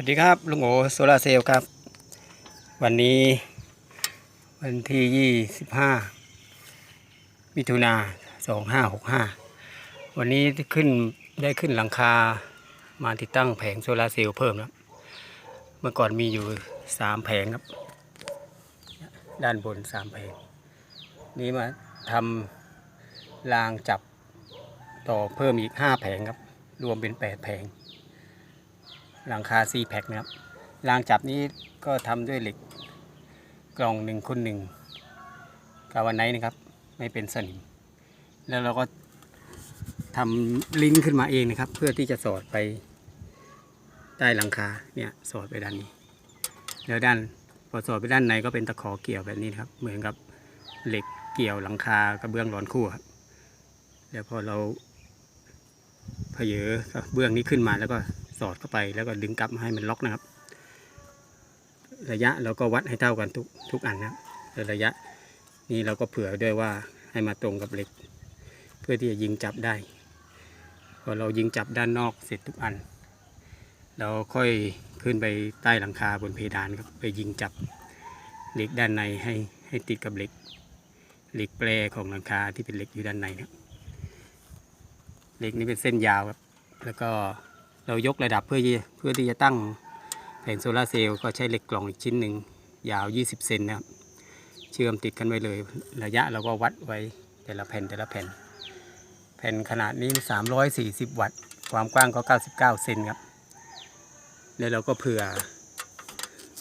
วัสดีครับลุงโอโซลาเซลล์ครับ วันนี้วันที่ 25 มิถุนา2565 วันนี้ขึ้นได้ขึ้นหลังคามาติดตั้งแผงโซลาเซลล์เพิ่มแล้วเมื่อก่อนมีอยู่ 3 แผงครับ ด้านบน 3 แผง นี้มาทำรางจับต่อเพิ่มอีก 5 แผงครับ รวมเป็น 8 แผง หลังคาซีแพ็คนะครับรางจับนี้ก็ทำด้วยเหล็กกล่องหนึ่งคูณหนึ่งกาวันไนนะครับ ไม่เป็นสนิม แล้วเราก็ทำลิ้นขึ้นมาเองนะครับ เพื่อที่จะสอดไปใต้หลังคาเนี่ยสอดไปด้านนี้ แล้วด้านพอสอดไปด้านในก็เป็นตะขอเกี่ยวแบบนี้นครับ เหมือนกับเหล็กเกี่ยวหลังคากระเบื้องร้อนคู่ครับแล้วพอเราเพเยอกระเบื้องนี้ขึ้นมาแล้วก็ สอดเข้าไปแล้วก็ดึงกลับมาให้มันล็อกนะครับ ระยะเราก็วัดให้เท่ากันทุกทุกอันนะครับแต่ระยะนี้เราก็เผื่อด้วยว่าให้มาตรงกับเหล็ก เพื่อที่จะยิงจับได้พอเรายิงจับด้านนอกเสร็จทุกอัน เราค่อยขึ้นไปใต้หลังคาบนเพดานครับไปยิงจับเหล็กด้านในให้ให้ติดกับเหล็กเหล็กแปรของหลังคาที่เป็นเหล็กอยู่ด้านในนะครับเหล็กนี้เป็นเส้นยาวครับ แล้วก็ เรายกระดับเพื่อเพื่อที่จะตั้งแผงโซลาเซลล์ก็ใช้เหล็กกล่องอีกชิ้นหนึ่งยาว 20 เซนนะครับ เชื่อมติดกันไว้เลย ระยะเราก็วัดไว้แต่ละแผ่นแต่ละแผ่น แผ่นขนาดนี้ 340 วัตต์ ความกว้างก็ 99 เซนครับ แล้วเราก็เผื่อ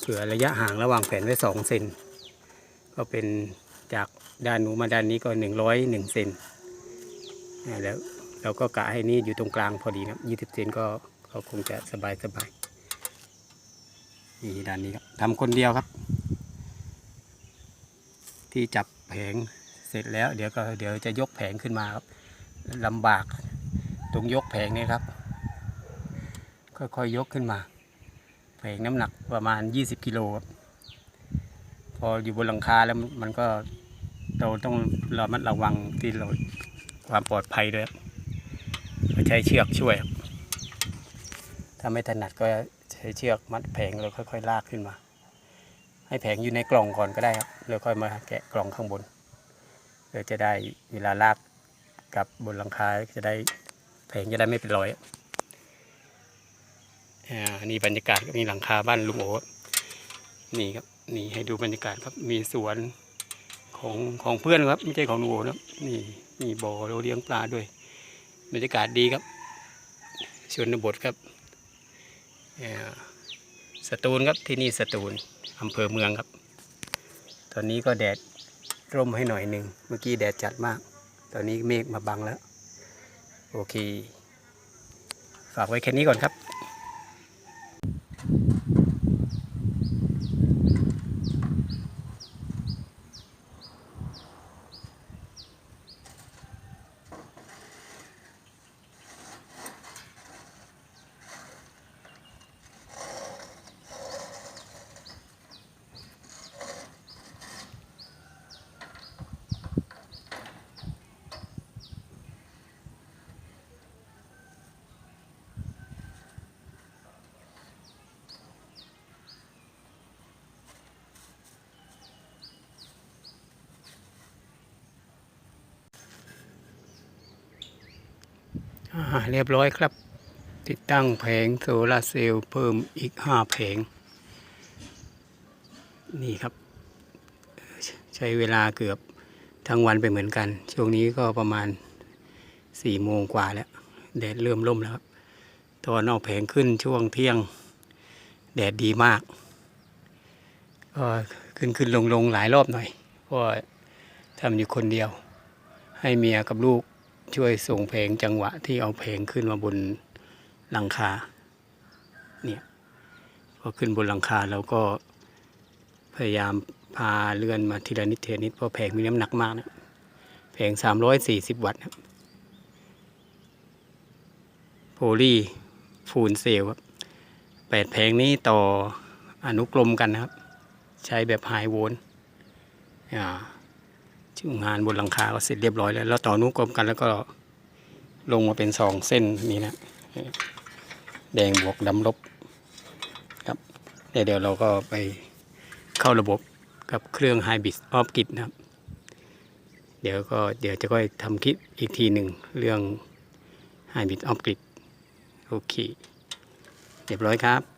เผื่อระยะห่างระหว่างแผ่นไว้ 2 เซน ก็เป็นจากด้านนู้นมาด้านนี้ก็ 101 เซนอ่าแล้วเราก็กะให้นี่อยู่ตรงกลางพอดีครับ 20 เซนก็ ก็คงจะสบายสบายนี่ด้านนี้ครับทำคนเดียวครับ ที่จับแผงเสร็จแล้ว เดี๋ยวก็เดี๋ยวจะยกแผงขึ้นมาครับลำบากตรงยกแผงนี่ครับ ค่อยๆยกขึ้นมา แผงน้ำหนักประมาณ 20กิโลครับพออยู่บนหลังคาแล้วมันก็เราต้องระมัดระวังที่เราความปลอดภัยด้วยใช้เชือกช่วยครับ ถ้าไม่ถนัดก็ใช้เชือกมัดแผงแล้วค่อยๆ ลากขึ้นมา ให้แผงอยู่ในกล่องก่อนก็ได้ครับแล้วค่อยมาแกะกล่องข้างบนเพื่อจะได้เวลาลากกับบนหลังคาจะได้แผงจะได้ไม่เป็นรอยอ่านี่บรรยากาศก็มีหลังคาบ้านลุงโอนี่ครับนี่ให้ดูบรรยากาศครับมีสวนของของเพื่อนครับไม่ใช่ของลุงโอนะครับนี่มีบ่อเราเลี้ยงปลาด้วยบรรยากาศดีครับชนบทครับ สตูลครับที่นี่สตูลอำเภอเมืองครับ ตอนนี้ก็แดดร่มให้หน่อยหนึ่งเมื่อกี้แดดจัดมาก ตอนนี้เมฆมาบังแล้ว โอเค ฝากไว้แค่นี้ก่อนครับ เรียบร้อยครับ ติดตั้งแผงโซลาร์เซลล์เพิ่มอีกห้าแผง นี่ครับ ใช้เวลาเกือบทั้งวันไปเหมือนกัน ช่วงนี้ก็ประมาณสี่โมงกว่าแล้ว แดดเริ่มร่มแล้วครับตอนออกแผงขึ้นช่วงเที่ยง แดดดีมากก็ขึ้นขึ้นลงลงหลายรอบหน่อยเพราะทำอยู่คนเดียว ให้เมียกับลูก ช่วยส่งเพลงจังหวะที่เอาเพลงขึ้นมาบนหลังคาเนี่ยพอขึ้นบนหลังคาเราก็พยายามพาเลื่อนมาทีละนิดทีละนิดเพราะแผงมีน้ำหนักมากนะแผงสามร้อยสี่สิบวัตต์ครับโพลีฟูลเซลล์ครับแปดแผงนี้ต่ออนุกรมกันนะครับ ใช้แบบไฮโวลต์อ่า งานบนหลังคาก็เสร็จเรียบร้อยแล้ว แล้วต่อนุกรมกันแล้วก็ลงมาเป็นสองเส้นนี้นะ แดงบวกดำลบครับเดี๋ยวเราก็ไปเข้าระบบกับเครื่องไฮบริดออฟกิดนะครับ เดี๋ยวก็เดี๋ยวจะก็อยทำคลิปอีกทีหนึ่งเรื่องไฮบริดออฟกิดโอเคเรียบร้อยครับ